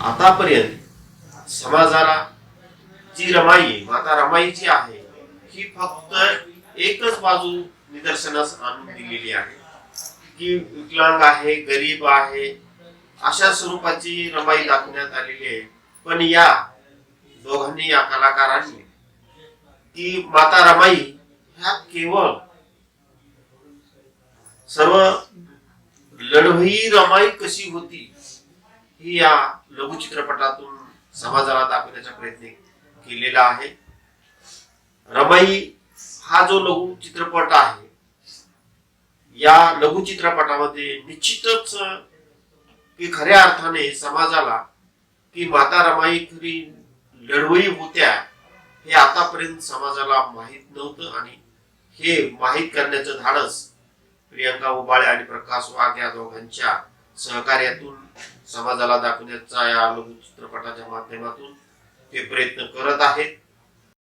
आतापर्यंत समाजाला जी रमाई माता रमाई जी आहे ही फक्त एकच बाजू निदर्शनास आणून दिलेली आहे. की विकलांग आहे गरीब आहे अशा स्वरूपाची रमाई दाखवण्यात आलेली आहे. पण या दोघांनी या कलाकारांनी की माता रमाई ह्या केवळ सर्व लढवई रमाई कशी होती ही या लघुचित्रपटातून समाजाला दाखवण्याचा प्रयत्न केलेला आहे. रमाई हा जो लघु चित्रपट आहे या लघु चित्रपटामध्ये निश्चितच की खऱ्या अर्थाने समाजाला की माता रमाई खरी लढवई होत्या हे आतापर्यंत समाजाला माहीत नव्हतं आणि हे माहीत करण्याचं धाडस प्रियंका उबाळे आणि प्रकाश वाघ या दोघांच्या सहकार्यातून समाजाला दाखवण्याचा या लघु चित्रपटाच्या माध्यमातून ते प्रयत्न करत आहेत.